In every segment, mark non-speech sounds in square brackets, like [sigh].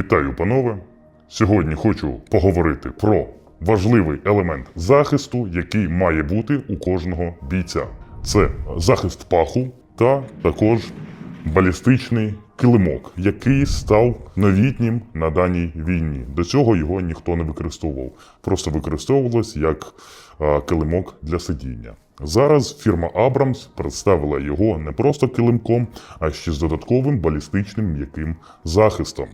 Вітаю, панове! Сьогодні хочу поговорити про важливий елемент захисту, який має бути у кожного бійця. Це захист паху та також балістичний килимок, який став новітнім на даній війні. До цього його ніхто не використовував, просто використовувалось як килимок для сидіння. Зараз фірма Abrams представила його не просто килимком, а ще з додатковим балістичним м'яким захистом.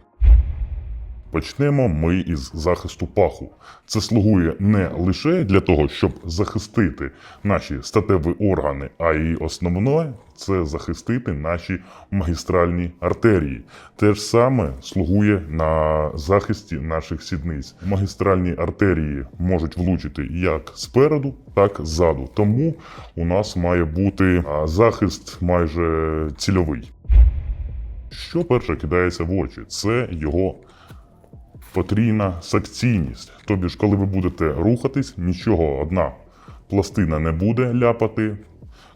Почнемо ми із захисту паху. Це слугує не лише для того, щоб захистити наші статеві органи, а й основне це захистити наші магістральні артерії. Те ж саме слугує на захисті наших сідниць. Магістральні артерії можуть влучити як спереду, так і ззаду. Тому у нас має бути захист майже цільовий. Що перше кидається в очі? Це його потрійна секційність. Тобі ж, коли ви будете рухатись, нічого одна пластина не буде ляпати.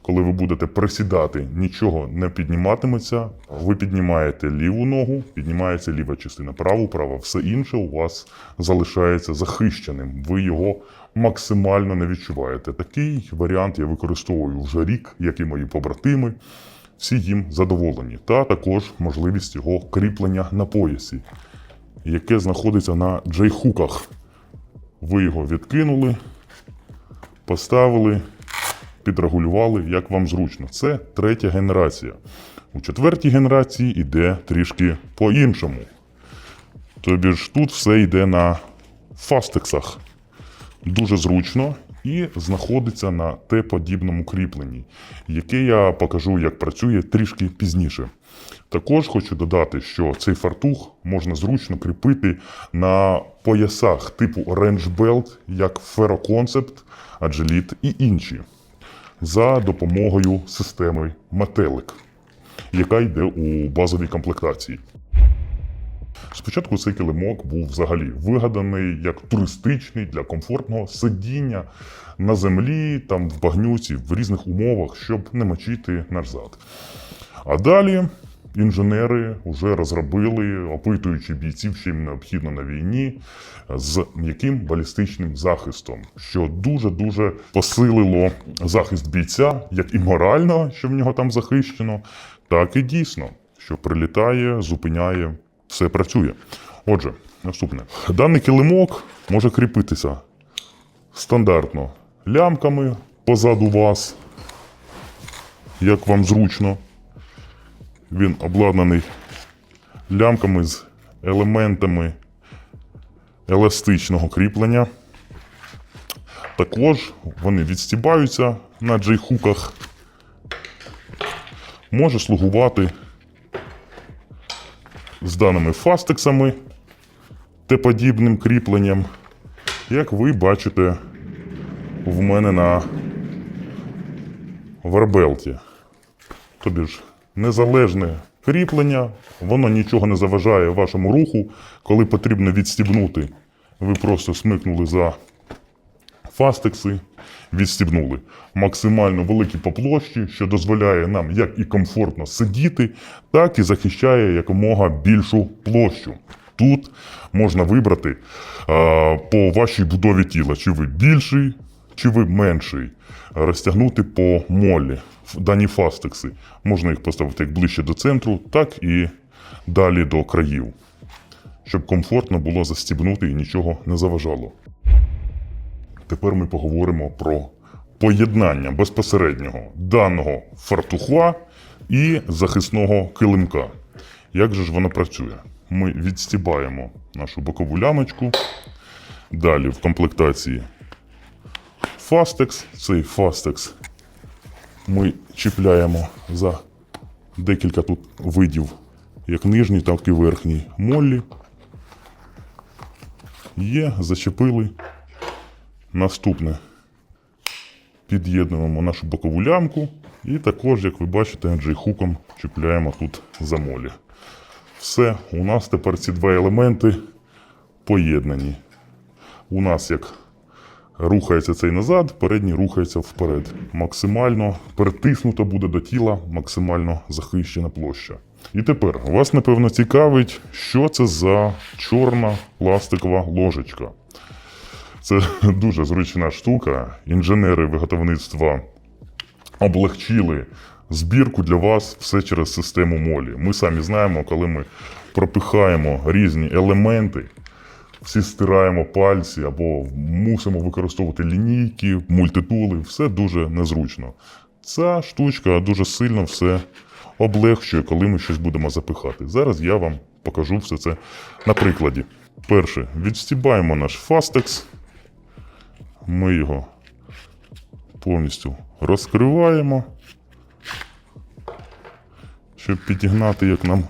Коли ви будете присідати, нічого не підніматиметься. Ви піднімаєте ліву ногу, піднімається ліва частина, праву, права. Все інше у вас залишається захищеним. Ви його максимально не відчуваєте. Такий варіант я використовую вже рік, як і мої побратими. Всі їм задоволені. Та також можливість його кріплення на поясі яке знаходиться на джейхуках. Ви його відкинули, поставили, підрегулювали, як вам зручно. Це третя генерація. У четвертій генерації йде трішки по-іншому. Тобі ж тут все йде на фастексах. Дуже зручно і знаходиться на Т-подібному кріпленні, яке я покажу, як працює трішки пізніше. Також хочу додати, що цей фартух можна зручно кріпити на поясах типу Range Belt, як Ferroconcept, Agilite і інші, за допомогою системи Метелик, яка йде у базовій комплектації. Спочатку цей килимок був взагалі вигаданий як туристичний для комфортного сидіння на землі, там в багнюці, в різних умовах, щоб не мочити наш зад. А далі інженери вже розробили, опитуючи бійців, що їм необхідно на війні, з м'яким балістичним захистом, що дуже-дуже посилило захист бійця, як і морально, що в нього там захищено, так і дійсно, що прилітає, зупиняє, все працює. Отже, наступне. Даний килимок може кріпитися стандартно лямками позаду вас, як вам зручно. Він обладнаний лямками з елементами еластичного кріплення. Також вони відстібаються на джейхуках. Може слугувати з даними фастексами Т-подібним кріпленням, як ви бачите в мене на варбелті. Тобі ж незалежне кріплення, воно нічого не заважає вашому руху. Коли потрібно відстібнути, ви просто смикнули за фастекси, відстібнули. Максимально великі по площі, що дозволяє нам як і комфортно сидіти, так і захищає якомога більшу площу. Тут можна вибрати а, по вашій будові тіла, чи ви більший, чи ви менший, розтягнути по молі дані фастекси. Можна їх поставити як ближче до центру, так і далі до країв, щоб комфортно було застібнути і нічого не заважало. Тепер ми поговоримо про поєднання безпосереднього даного фартухла і захисного килимка. Як же ж воно працює? Ми відстібаємо нашу бокову лямочку. Далі в комплектації фастекс. Цей фастекс ми чіпляємо за декілька тут видів, як нижній, так і верхній моллі. Є, зачепили. Наступне під'єднуємо нашу бокову лямку і також, як ви бачите, джейхуком чіпляємо тут за молі. Все, у нас тепер ці два елементи поєднані. У нас як рухається цей назад, передній рухається вперед. Максимально притиснуто буде до тіла, максимально захищена площа. І тепер вас напевно цікавить, що це за чорна пластикова ложечка. Це [laughs] дуже зручна штука. Інженери виготовництва облегчили збірку для вас все через систему молі. Ми самі знаємо, коли ми пропихаємо різні елементи, всі стираємо пальці або мусимо використовувати лінійки, мультитули, все дуже незручно. Ця штучка дуже сильно все облегчує, коли ми щось будемо запихати. Зараз я вам покажу все це на прикладі. Перше, відстібаємо наш фастекс. Ми його повністю розкриваємо, щоб підігнати, як нам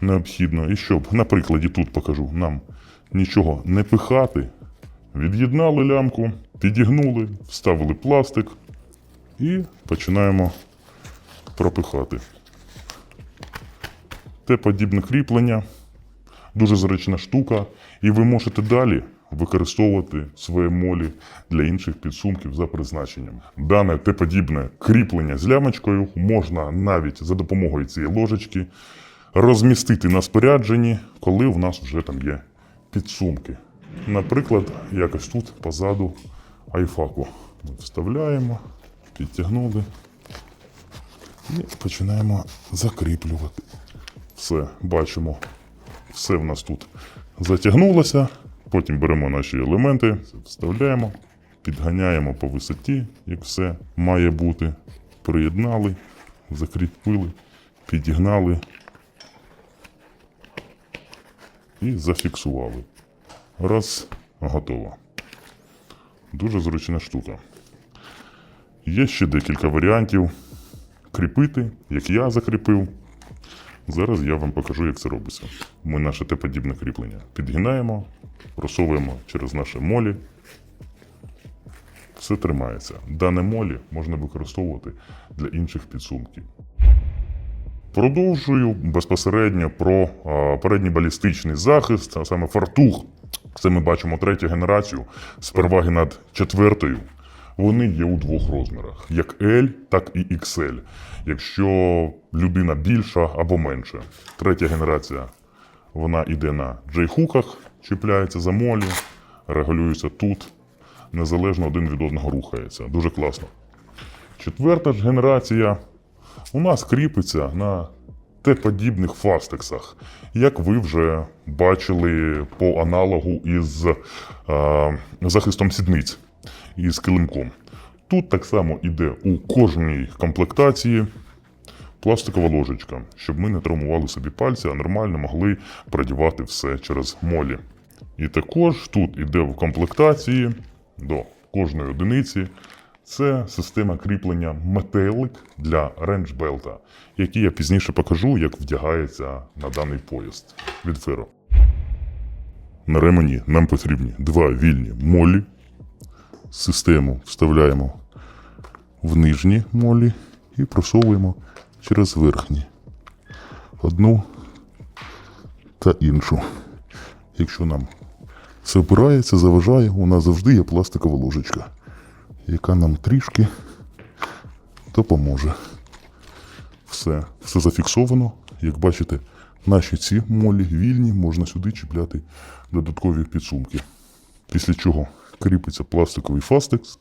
необхідно. І щоб, на прикладі тут покажу, нам нічого не пихати. Від'єднали лямку, підігнули, вставили пластик і починаємо пропихати. Те подібне кріплення, дуже зручна штука, і ви можете далі використовувати своє молі для інших підсумків за призначенням. Дане те подібне кріплення з лямочкою можна навіть за допомогою цієї ложечки розмістити на спорядженні, коли у нас вже там є підсумки. Наприклад, якось тут позаду айфаку. Ми вставляємо, підтягнули і починаємо закріплювати. Все, бачимо, все в нас тут затягнулося. Потім беремо наші елементи, вставляємо, підганяємо по висоті, як все має бути. Приєднали, закріпили, підігнали і зафіксували. Раз, готово. Дуже зручна штука. Є ще декілька варіантів кріпити, як я закріпив. Зараз я вам покажу, як це робиться. Ми наше Т-подібне кріплення підгинаємо, просовуємо через наше молі. Все тримається. Дане молі можна використовувати для інших підсумків. Продовжую безпосередньо про передній балістичний захист, а саме фартух. Це ми бачимо третю генерацію з переваги над четвертою. Вони є у двох розмірах: як L, так і XL. Якщо людина більша або менша. Третя генерація вона йде на джейхуках, чіпляється за молі, регулюється тут, незалежно один від одного рухається. Дуже класно. Четверта ж генерація у нас кріпиться на Т-подібних фастексах, як ви вже бачили по аналогу із е, захистом сідниць із килимком. Тут так само іде у кожній комплектації пластикова ложечка, щоб ми не травмували собі пальці, а нормально могли продівати все через молі. І також тут іде в комплектації до кожної одиниці. Це система кріплення метелик для рейнджбелта, який я пізніше покажу, як вдягається на даний поїзд від Феро. На ремені нам потрібні два вільні молі. Систему вставляємо в нижні молі і просовуємо через верхні. Одну та іншу. Якщо нам все опирається, заважає, у нас завжди є пластикова ложечка, яка нам трішки допоможе. Все, все зафіксовано. Як бачите, наші ці молі вільні, можна сюди чіпляти додаткові підсумки. Після чого кріпиться пластиковий фастекс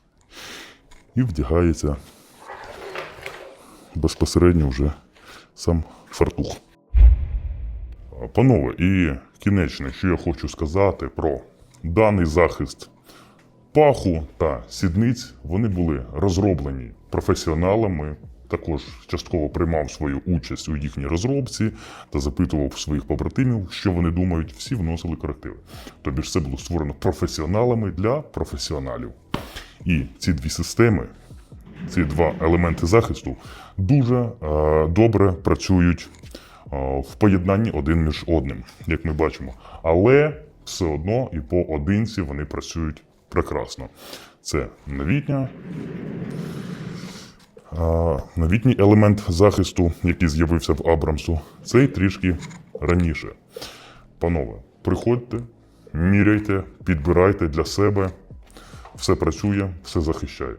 і вдягається безпосередньо вже сам фартух. Панове, і кінечне, що я хочу сказати про даний захист паху та сідниць, вони були розроблені професіоналами. Також частково приймав свою участь у їхній розробці та запитував своїх побратимів, що вони думають. Всі вносили корективи. Тобі ж це було створено професіоналами для професіоналів. І ці дві системи, ці два елементи захисту дуже е, добре працюють е, в поєднанні один між одним, як ми бачимо. Але все одно і поодинці вони працюють прекрасно. Це новітня. Новітній елемент захисту, який з'явився в Абрамсу, цей трішки раніше. Панове, приходьте, міряйте, підбирайте для себе. Все працює, все захищає.